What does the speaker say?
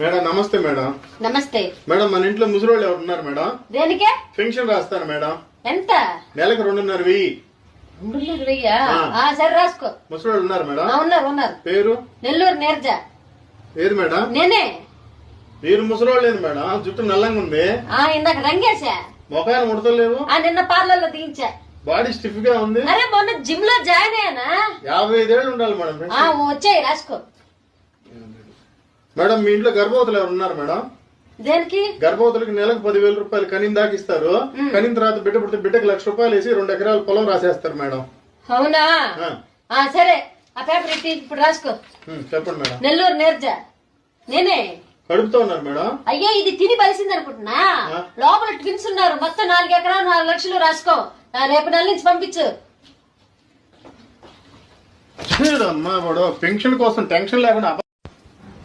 Madam నమస్తే madam. నమస్తే. Madam మన ఇంట్లో ముసలోళ్ళు ఎవరు ఉన్నారు మేడం? దేనికే? పెన్షన్ రాస్తాను మేడం. ఎంత? నెలకు రెండున్నర వెయ్యి. రెండున్నర వెయ్యా? ఆ. సరే రాసుకో. ముసలోళ్ళు ఉన్నారు మేడం? ఆ, ఉన్నారు ఉన్నారు. పేరు? నెల్లూరు నేర్జ. ఏది మేడం? నేనే. మీరు ముసలోళ్ళు లేదు మేడం? జుట్టు నల్లంగా ఉంది. ఆ ఇందాక రంగేశా. మొఖాన్ని ముడతలేవు ఆ నిన్న పార్లర్లో దించా బాడీ స్టిఫ్గా ఉంది. అరే మొన్న జిమ్లో జాయిన్ అయ్యానా? యాభై ఐదేళ్ళు ఉండాలి మేడం ఆ పెన్షన్. వచ్చాయి రాసుకో. మేడం మీ ఇంట్లో గర్భవతులు ఎవరు ఉన్నారు మేడం? దేనికి? గర్భవతులకి నెలకు పదివేల రూపాయలు కనిన దాకా ఇస్తారు. కనిన తర్వాత బిడ్డ పుడితే బిడ్డకి లక్ష రూపాయలు వేసి రెండు ఎకరాల పొలం రాసేస్తారు మేడం. అవునా? ఆ, సరే. ఆ పేపర్ ఇట్టి ఇప్పుడు రాసుకో. చెప్పండి మేడం. నెల్లూరు నేర్జ నేనే. కడుపుతో ఉన్నారు మేడం? అయ్యో ఇది తిని బలిసింది అనుకుంటున్నా. లోపల ట్విన్స్ ఉన్నారు. మొత్తం నాలుగు ఎకరాలు నాలుగు లక్షలు రాసుకో. రేపు నెల నుంచి పంపించు. అమ్మా వాడు పెన్షన్ కోసం టెన్షన్ లేకుండా